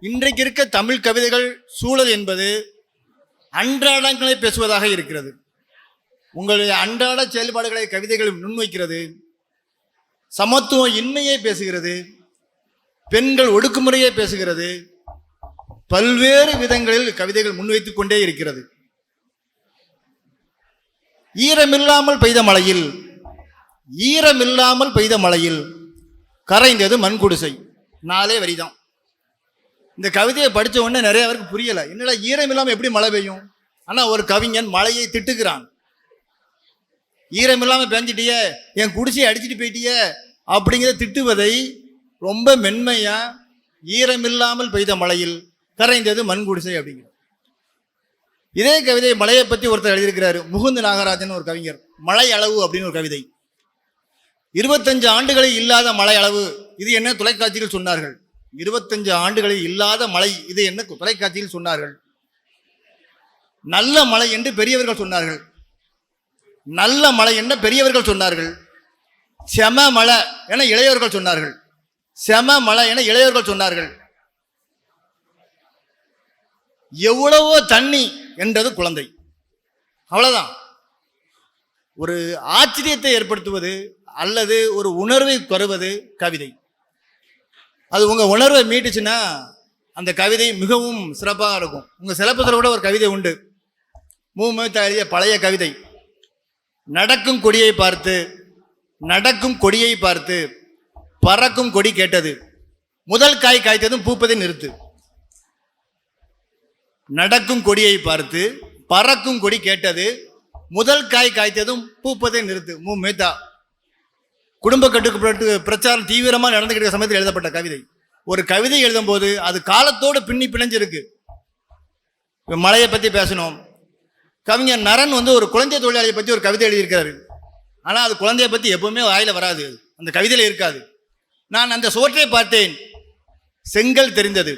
இன்றைக்கு இருக்க தமிழ் கவிதைகள் சூழல் என்பது அன்றாடங்களை பேசுவதாக இருக்கிறது. உங்களுடைய அன்றாட செயல்பாடுகளை கவிதைகள் முன்வைக்கிறது. சமத்துவம் இன்மையை பேசுகிறது. பெண்கள் ஒடுக்குமுறையை பேசுகிறது. பல்வேறு விதங்களில் கவிதைகள் முன்வைத்துக் கொண்டே இருக்கிறது. ஈரமில்லாமல் பெய்த மழையில் ஈரமில்லாமல் பெய்த மழையில் கரைந்தது மண்குடிசை. நாளே நாலே வரிதான். இந்த கவிதையை படித்த உடனே நிறைய பேருக்கு புரியலை. என்னடா ஈரம் இல்லாமல் எப்படி மழை பெய்யும்? ஆனால் ஒரு கவிஞன் மழையை திட்டுக்கிறான் ஈரம் இல்லாமல் பெஞ்சிட்டியே என் குடிசையை அடிச்சிட்டு போயிட்டியே அப்படிங்கிறத திட்டுவதை ரொம்ப மென்மையா ஈரமில்லாமல் பெய்த மழையில் கரைந்தது மண் குடிசை அப்படிங்கிற இதே கவிதை மழையை பற்றி ஒருத்தர் எழுதியிருக்கிறாரு. முகுந்து நாகராஜன் ஒரு கவிஞர். மழை அளவு அப்படின்னு ஒரு கவிதை. இருபத்தஞ்சு ஆண்டுகளில் இல்லாத மழை அளவு. இது என்ன தொலைக்காட்சியில் சொன்னார்கள். இருபத்தஞ்சு ஆண்டுகளில் இல்லாத மழை. இது என்ன தொலைக்காட்சியில் சொன்னார்கள்? நல்ல மழை என்று பெரியவர்கள் சொன்னார்கள். நல்ல மழை என்ன பெரியவர்கள் சொன்னார்கள்? செம மழை என இளையவர்கள் சொன்னார்கள். செம மழை என இளையவர்கள் சொன்னார்கள். எவ்வளவோ தண்ணி என்றது குழந்தை. அவ்வளவுதான். ஒரு ஆச்சரியத்தை ஏற்படுத்துவது அல்லது ஒரு உணர்வை தருவது கவிதை. அது உங்கள் உணர்வை மீட்டுச்சுன்னா அந்த கவிதை மிகவும் சிறப்பாக இருக்கும். உங்கள் சிலப்பத்தில் கூட ஒரு கவிதை உண்டு. மூமேத்தா எழுதிய பழைய கவிதை. நடக்கும் கொடியை பார்த்து நடக்கும் கொடியை பார்த்து பறக்கும் கொடி கேட்டது. முதல் காய் காய்த்ததும் பூப்பதை நிறுத்து. நடக்கும் கொடியை பார்த்து பறக்கும் கொடி கேட்டது. முதல் காய் காய்த்ததும் பூப்பதை நிறுத்து. மூ. மேத்தா குடும்ப கட்டுப்பாட்டு பிரச்சாரம் தீவிரமாக நடந்துகிட்டு இருக்க சமயத்தில் எழுதப்பட்ட கவிதை. ஒரு கவிதை எழுதும்போது அது காலத்தோடு பின்னி பிணைஞ்சிருக்கு. மலையை பற்றி பேசணும் கவிஞர் நரன் வந்து ஒரு குழந்தை தொழிலாளியை பற்றி ஒரு கவிதை எழுதியிருக்காரு ஆனால் அது குழந்தையை பற்றி எப்பவுமே வாயில வராது. அந்த கவிதையில் இருக்காது. நான் அந்த சுவற்றை பார்த்தேன் செங்கல் தெரிந்தது.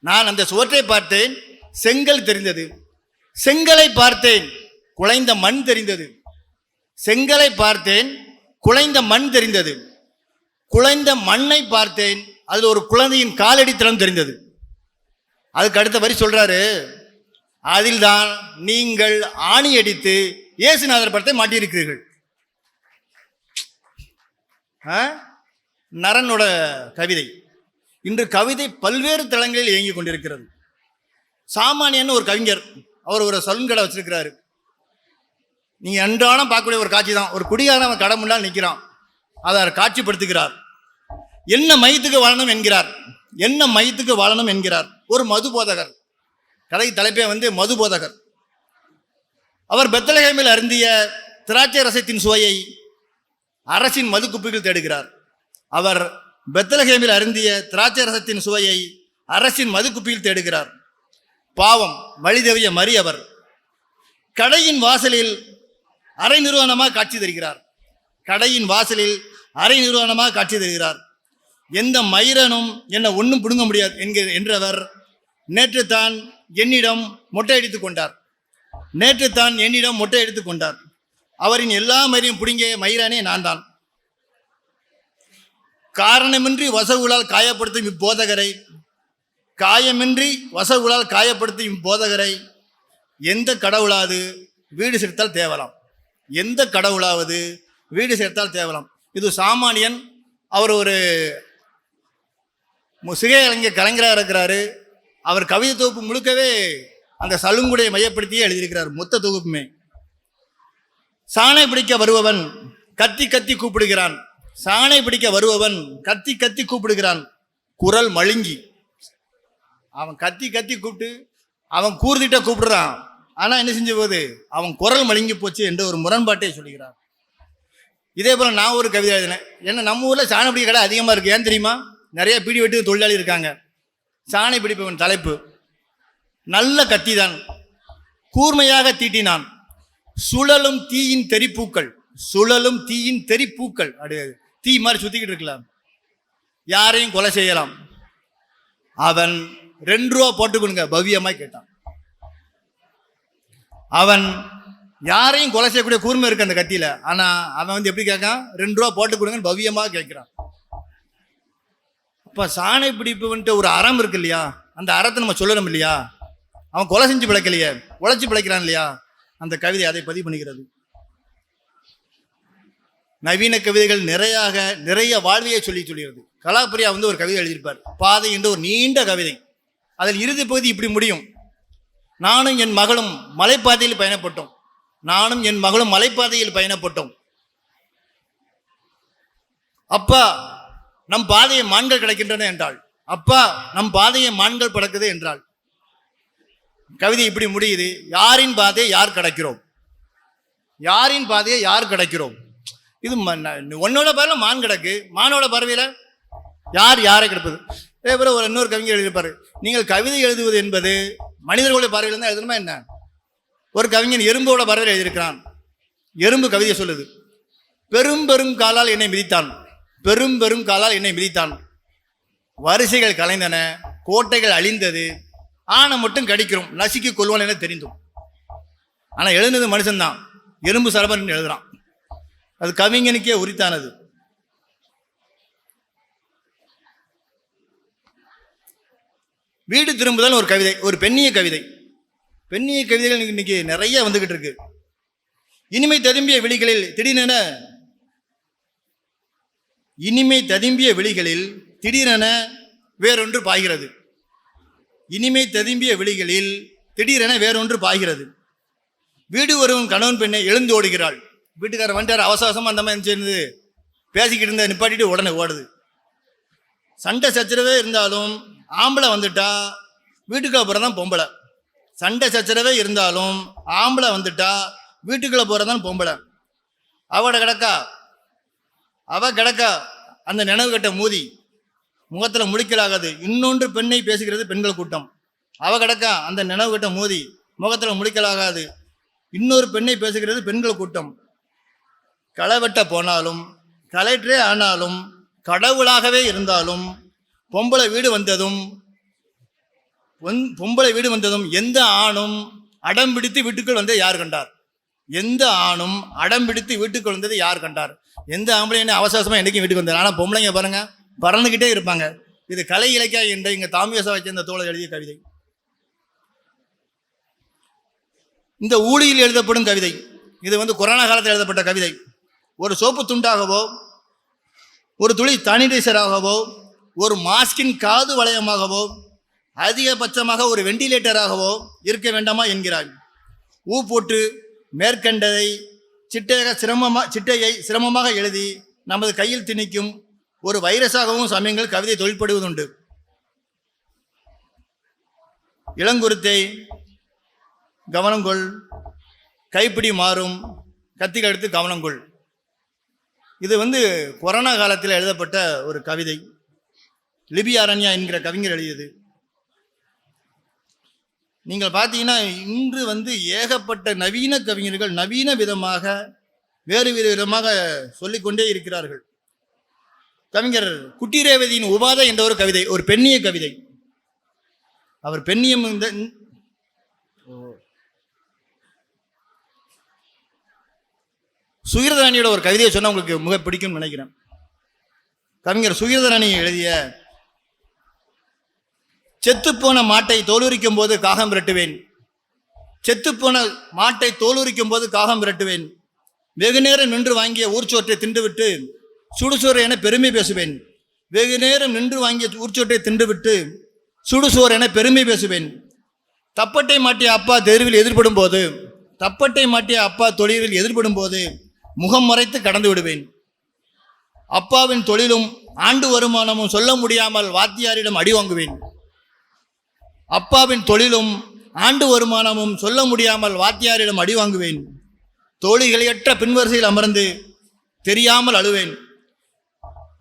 நான் அந்த சுவற்றை பார்த்தேன் செங்கல் தெரிந்தது. செங்கலை பார்த்தேன் குலைந்த மண் தெரிந்தது. செங்கலை பார்த்தேன் குலைந்த மண் தெரிந்தது. குலைந்த மண்ணை பார்த்தேன். அதில் ஒரு குழந்தையின் காலடித்தளம் தெரிந்தது. அதுக்கு அடுத்த வரி சொல்றாரு. அதில்தான் நீங்கள் ஆணி அடித்து இயேசுநாதர் படத்தை மாட்டியிருக்கிறீர்கள். ஆ? நரனோட கவிதை. இன்று கவிதை பல்வேறு தளங்களில் இயங்கிக் கொண்டிருக்கிறது. சாமானியன்னு ஒரு கவிஞர் அவர் ஒரு சலுங்கடை வச்சிருக்கிறாரு. நீங்கள் அன்றாடம் பார்க்கக்கூடிய ஒரு காட்சி தான் ஒரு குடிகாரன் அவன் கடை முன்னால் நிற்கிறான். அதை அவர் காட்சிப்படுத்துகிறார். என்ன மையத்துக்கு வாழணும் என்கிறார். என்ன மையத்துக்கு வாழணும் என்கிறார். ஒரு மது போதகர். கதை தலைப்பே வந்து மது போதகர். அவர் பெத்தலகேமில் அருந்திய திராட்சை ரசத்தின் சுவையை அரசின் மது குப்பிகள் தேடுகிறார். அவர் பெத்தலகேமில் அருந்திய திராட்சை ரசத்தின் சுவையை அரசின் மது குப்பியில் தேடுகிறார். பாவம் வழிதவிய மறி அவர் கடையின் வாசலில் அரை நிறுவனமாக காட்சி தருகிறார். கடையின் வாசலில் அரை நிறுவனமாக காட்சி தருகிறார். எந்த மயிரனும் என்னை ஒன்றும் பிடுங்க முடியாது என்கிற என்றவர் நேற்று தான் என்னிடம் மொட்டை அடித்து கொண்டார். நேற்று தான் என்னிடம் மொட்டை எடுத்து கொண்டார். அவரின் எல்லா மயிரையும் பிடுங்கிய மயிரானே நான் தான் காரணமின்றி வசவுகளால் காயப்படுத்தும் இப்போதகரை காயமின்றி வசவுகளால் காயப்படுத்தும் இப்போதகரை எந்த கடவுளாது வீடு செலுத்தால் தேவலாம். எந்த கடவுளாவது வீடு சேர்த்தால் தேவலாம். இது சாமானியன் அவர் ஒரு மு- கலைஞர் கலைஞராக இருக்கிறாரு. அவர் கவிதை தொகுப்பு முழுக்கவே அந்த சலுங்குடையை மையப்படுத்தியே எழுதியிருக்கிறார் மொத்த தொகுப்புமே. சாணை பிடிக்க வருபவன் கத்தி கத்தி கூப்பிடுகிறான். சாணை பிடிக்க வருபவன் கத்தி கத்தி கூப்பிடுகிறான். குரல் மழுங்கி. அவன் கத்தி கத்தி கூப்பிட்டு அவன் கூர்திட்ட கூப்பிடுறான். ஆனால் என்ன செஞ்ச போது அவன் குரல் மழுங்கி போச்சு என்று ஒரு முரண்பாட்டை சொல்கிறார். இதே போல் நான் ஒரு கவிதை எழுதினேன். ஏன்னா நம்ம ஊரில் சாணப்பிடி கடை அதிகமாக இருக்குது ஏன் தெரியுமா? நிறைய பிடி வெட்டு தொழிலாளி இருக்காங்க. சாணை பிடிப்பவன் தலைப்பு. நல்ல கத்திதான். கூர்மையாக தீட்டினான். சுழலும் தீயின் தெறிப்பூக்கள் சுழலும் தீயின் தெறிப்பூக்கள் அப்படியே தீ மாதிரி சுற்றிக்கிட்டு இருக்கலாம். யாரையும் கொலை செய்யலாம். அவன் ரெண்டு ரூபா போட்டு பவ்யமாக கேட்டான். அவன் யாரையும் கொலை செய்யக்கூடிய கூர்மை இருக்கு அந்த கத்தியில. ஆனா அவன் வந்து எப்படி கேட்கான் ரெண்டு ரூபா போட்டு கொடுங்கன்னு பவியமாக கேட்கிறான். அப்போ சாணை பிடிப்புன்ட்டு ஒரு அறம் இருக்கு இல்லையா? அந்த அறத்தை நம்ம சொல்லணும் இல்லையா? அவன் கொலை செஞ்சு பிழைக்கலையே. உழைச்சி பிழைக்கிறான் இல்லையா? அந்த கவிதை அதை பதிவு பண்ணுகிறது. நவீன கவிதைகள் நிறையாக நிறைய வாழ்வையை சொல்லி சொல்கிறது. கலாப்பிரியா வந்து ஒரு கவிதை எழுதியிருப்பார். பாதை என்ற ஒரு நீண்ட கவிதை. அதில் இறுதி பகுதி இப்படி முடியும். நானும் என் மகளும் மலைப்பாதையில் பயணப்பட்டோம். நானும் என் மகளும் மலைப்பாதையில் பயணப்பட்டோம். அப்பா நம் பாதையை மான்கள் கிடைக்கின்றன என்றாள். அப்பா நம் பாதையை மான்கள் படக்குது என்றாள். கவிதை இப்படி முடியுது. யாரின் பாதையை யார் கிடைக்கிறோம்? யாரின் பாதையை யார் கிடைக்கிறோம்? இது ம- ந- உன்னோட பார்வையில் மான் கிடக்கு. மானோட பறவையில் யார் யாரை கிடப்பது? அதே போல ஒரு இன்னொரு கவிஞர் எழுதியிருப்பாரு. நீங்கள் கவிதை எழுதுவது என்பது மனிதர்களுடைய பார்வையில் தான் எழுதணுமா என்ன? ஒரு கவிஞன் எறும்போட பார்வையில் எழுதியிருக்கிறான். எறும்பு கவிதையை சொல்லுது. பெரும் பெரும் காலால் என்னை மிதித்தான். பெரும் பெரும் காலால் என்னை மிதித்தான். வரிசைகள் கலைந்தன கோட்டைகள் அழிந்தது. ஆனை மட்டும் கடிக்கிறோம் நசுக்கி கொள்வான் என தெரிந்தும். ஆனால் எழுந்தது மனுஷன்தான். எறும்பு சரபன் எழுதுறான். அது கவிஞனுக்கே உரித்தானது. வீடு திரும்புதல் ஒரு கவிதை ஒரு பெண்ணிய கவிதை. பெண்ணிய கவிதைகள் இன்னைக்கு நிறைய வந்துகிட்டு இருக்கு. இனிமை ததும்பிய விழிகளில் திடீரென இனிமை ததும்பிய விழிகளில் திடீரென வேறொன்று பாய்கிறது. இனிமை ததும்பிய விழிகளில் திடீரென வேறொன்று பாய்கிறது. வீடு வருவன் கணவன் பெண்ணை எழுந்து ஓடுகிறாள். வீட்டுக்காரர் வந்துட்டார் அவசாசமாக அந்த மாதிரி சேர்ந்து பேசிக்கிட்டு இருந்த நிப்பாட்டிட்டு உடனே ஓடுது. சண்டை சச்சரவே இருந்தாலும் ஆம்பளை வந்துட்டா வீட்டுக்குள்ளே போகிறதான் பொம்பளை. சண்டை சச்சரவே இருந்தாலும் ஆம்பளை வந்துட்டா வீட்டுக்குள்ளே போகிறது தான் பொம்பளை அவட கிடக்கா? அவ கிடக்கா? அந்த நினைவு கட்ட மூதி முகத்தில் முடிக்கலாகாது இன்னொன்று பெண்ணை பேசுகிறது பெண்கள் கூட்டம். அவ கிடக்கா? அந்த நினைவு கட்ட மூதி முகத்தில் முடிக்கலாகாது இன்னொரு பெண்ணை பேசுகிறது பெண்கள் கூட்டம். களை வெட்ட போனாலும் கலெக்டரே ஆனாலும் கடவுளாகவே இருந்தாலும் பொம்பளை வீடு வந்ததும் பொம்பளை வீடு வந்ததும் எந்த ஆணும் அடம் பிடித்து வீட்டுக்குள் வந்ததை யார் கண்டார்? எந்த ஆணும் அடம் பிடித்து வீட்டுக்குள் வந்ததை யார் கண்டார்? எந்த ஆம்பளை என்ன அவசரமாக என்றைக்கும் வீட்டுக்கு வந்தார். ஆனால் பொம்பளைங்க பாருங்க பறந்துக்கிட்டே இருப்பாங்க. இது கலை இலக்கியா என்ற இங்கே தாமியசாவை சேர்ந்த தோழர் எழுதிய கவிதை. இந்த ஊழியில் எழுதப்படும் கவிதை. இது வந்து கொரோனா காலத்தில் எழுதப்பட்ட கவிதை. ஒரு சோப்பு துண்டாகவோ ஒரு துளி சானிடைசராகவோ ஒரு மாஸ்கின் காது வளையமாகவோ அதிகபட்சமாக ஒரு வெண்டிலேட்டராகவோ இருக்க வேண்டாமா என்கிறார் ஊ போட்டு மேற்கண்டதை சிட்டையாக சிரமமாக சிட்டையை சிரமமாக எழுதி நமது கையில் திணிக்கும் ஒரு வைரஸாகவும் சமயங்கள் கவிதை தொழில்படுவதுண்டு இளங்குருத்தை கவனங்கொள் கைப்பிடி மாறும் கத்திகள் எடுத்து கவனங்கொள் இது வந்து கொரோனா காலத்தில் எழுதப்பட்ட ஒரு கவிதை. லிபி அரண்யா என்கிற கவிஞர் எழுதியது. நீங்கள் பார்த்தீங்கன்னா இன்று வந்து ஏகப்பட்ட நவீன கவிஞர்கள் நவீன விதமாக வேறு வேறு விதமாக சொல்லிக்கொண்டே இருக்கிறார்கள். கவிஞர் குட்டி ரேவதியின் உபாதை என்ற ஒரு கவிதை ஒரு பெண்ணிய கவிதை. அவர் பெண்ணியம் இந்த சுகிரதானியோட ஒரு கவிதையை சொன்னால் உங்களுக்கு மிக பிடிக்கும்னு நினைக்கிறேன். கவிஞர் சுகிரதானி எழுதிய செத்துப்போன மாட்டை தோலுரிக்கும் போது காகம் விரட்டுவேன். செத்துப்போன மாட்டை தோலுரிக்கும் போது காகம் விரட்டுவேன். வெகு நேரம் நின்று வாங்கிய ஊர்ச்சோற்றை தின்றுவிட்டு சுடுசோறு என பெருமை பேசுவேன். வெகு நேரம் நின்று வாங்கிய ஊர்ச்சோற்றை தின்றுவிட்டு சுடுசோறு என பெருமை பேசுவேன். தப்பட்டை மாட்டிய அப்பா தெருவில் எதிர்படும் போது தப்பட்டை மாட்டிய அப்பா தொழிலில் எதிர்படும் போது முகம் மறைத்து கடந்து விடுவேன். அப்பாவின் தொழிலும் ஆண்டு வருமானமும் சொல்ல முடியாமல் வாத்தியாரிடம் அடி வாங்குவேன். அப்பாவின் தொழிலும் ஆண்டு வருமானமும் சொல்ல முடியாமல் வாத்தியாரிடம் அடி வாங்குவேன். தோழிகளையற்ற பின்வரிசையில் அமர்ந்து தெரியாமல் அழுவேன்.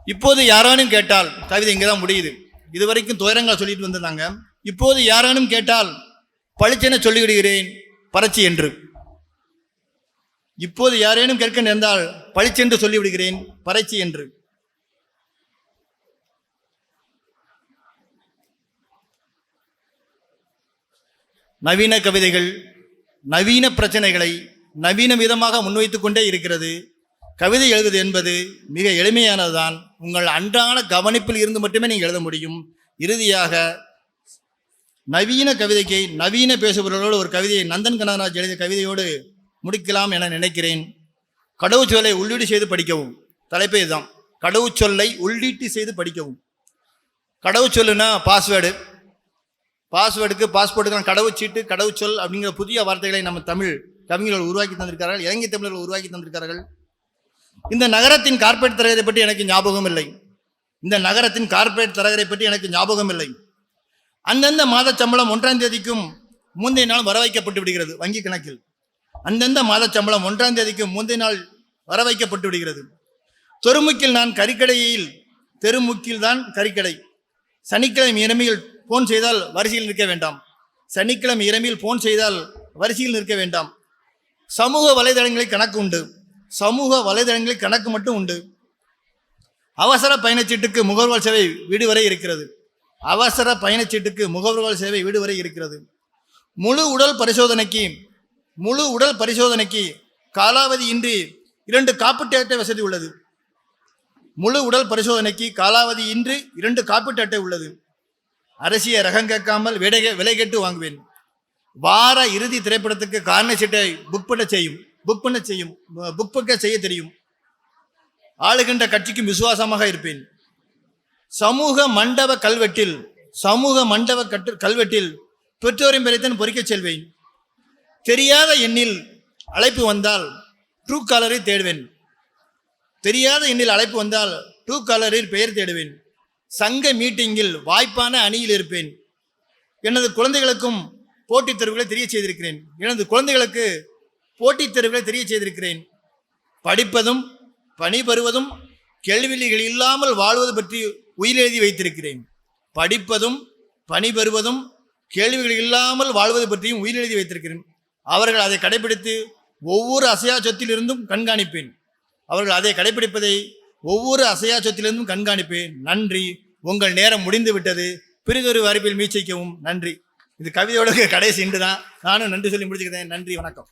இப்போது யாரானும் கேட்டால் கவிதை இங்கே தான் முடியுது. இதுவரைக்கும் துயரங்கள் சொல்லிட்டு வந்திருந்தாங்க. இப்போது யாரானும் கேட்டால் பளிச்சென சொல்லிவிடுகிறேன் பறச்சி என்று. இப்போது யாரேனும் கேட்க நேர்ந்தால் பளிச்சென்று சொல்லிவிடுகிறேன் பறச்சி என்று. நவீன கவிதைகள் நவீன பிரச்சனைகளை நவீன விதமாக முன்வைத்து கொண்டே இருக்கிறது. கவிதை எழுதுவது என்பது மிக எளிமையானதுதான். உங்கள் அன்றாட கவனிப்பில் இருந்து மட்டுமே நீங்கள் எழுத முடியும். இறுதியாக நவீன கவிதைக்கு நவீன பேசுபவர்களோடு ஒரு கவிதையை நந்தன் கனகராஜ் எழுதிய கவிதையோடு முடிக்கலாம் என நினைக்கிறேன். கடவுச்சொல்லை உள்ளீடு செய்து படிக்கவும். தலைப்பே இதுதான். கடவுச்சொல்லை உள்ளீட்டு செய்து படிக்கவும். கடவுச்சொல்லுன்னா பாஸ்வேர்டு பாஸ்வேர்டுக்கு பாஸ்போர்ட்டுக்கான கடவுச்சீட்டு கடவுச்சொல் அப்படிங்கிற புதிய வார்த்தைகளை நம்ம தமிழ் கவிஞர்கள் உருவாக்கி தந்திருக்கிறார்கள் இலங்கை தமிழர்கள் உருவாக்கி தந்திருக்கிறார்கள். இந்த நகரத்தின் கார்ப்பரேட் தரகரை பற்றி எனக்கு ஞாபகம் இல்லை. இந்த நகரத்தின் கார்ப்பரேட் தரகரை பற்றி எனக்கு ஞாபகம் இல்லை. அந்தந்த மாத சம்பளம் ஒன்றாம் தேதிக்கும் முந்தைய நாள் வர வைக்கப்பட்டு விடுகிறது வங்கி கணக்கில். அந்தந்த மாத சம்பளம் ஒன்றாம் தேதிக்கும் முந்தைய நாள் வர வைக்கப்பட்டு விடுகிறது. தெருமுக்கில் நான் கறிக்கடையில் தெருமுக்கில் தான் கறிக்கடை. சனிக்கிழமை இனிமையில் போன் செய்தால் வரிசையில் நிற்க வேண்டாம். சனிக்கிழமை இரமையில் போன் செய்தால் வரிசையில் நிற்க வேண்டாம். சமூக வலைதளங்களில் கணக்கு உண்டு. சமூக வலைதளங்களில் கணக்கு மட்டும் உண்டு. அவசர பயணச்சீட்டுக்கு முகர்வால் சேவை வீடு வரை இருக்கிறது. அவசர பயணச்சீட்டுக்கு முகவர்கள் சேவை வீடு வரை இருக்கிறது. முழு உடல் பரிசோதனைக்கு முழு உடல் பரிசோதனைக்கு காலாவதி இன்றி இரண்டு காப்பீட்டு அட்டை வசதி உள்ளது. முழு உடல் பரிசோதனைக்கு காலாவதி இன்றி இரண்டு காப்பீட்டு அட்டை உள்ளது. அரசியல் ரகம் கேட்காமல் விடை விலை கேட்டு வாங்குவேன். வார இறுதி திரைப்படத்துக்கு காரண சீட்டை புக் பண்ண செய்யும். புக் பண்ண செய்யும். புக் பண்ண செய்ய தெரியும். ஆளுகின்ற கட்சிக்கும் விசுவாசமாக இருப்பேன். சமூக மண்டப கல்வெட்டில் சமூக மண்டப கட்டு கல்வெட்டில் பெற்றோரின் பெரியத்தன் பொறிக்கச் செல்வேன். தெரியாத எண்ணில் அழைப்பு வந்தால் ட்ரூ காலரை தேடுவேன். தெரியாத எண்ணில் அழைப்பு வந்தால் ட்ரூ காலரில் பெயர் தேடுவேன். சங்க மீட்டிங்கில் வாய்ப்பான அணியில் இருப்பேன். எனது குழந்தைகளுக்கும் போட்டித் தேர்வுகளை தெரிய செய்திருக்கிறேன். எனது குழந்தைகளுக்கு போட்டித் தேர்வுகளை தெரிய செய்திருக்கிறேன். படிப்பதும் பணிபெறுவதும் கேள்விகள் இல்லாமல் வாழ்வது பற்றி உயிரெழுதி வைத்திருக்கிறேன். படிப்பதும் பணிபெறுவதும் கேள்விகள் இல்லாமல் வாழ்வது பற்றியும் உயிரெழுதி வைத்திருக்கிறேன். அவர்கள் அதை கடைபிடித்து ஒவ்வொரு அசையா சொத்திலிருந்தும் கண்காணிப்பேன். அவர்கள் அதை கடைபிடிப்பதை ஒவ்வொரு அசையா சொத்திலிருந்தும் கண்காணிப்பேன் நன்றி. உங்கள் நேரம் முடிந்து விட்டது. பிரிதொரு வாய்ப்பில் மீச்சிக்கவும். நன்றி. இது கவிதையோட கடைசி இன்று தான் நானும் நன்றி சொல்லி முடிச்சுக்கிறேன். நன்றி. வணக்கம்.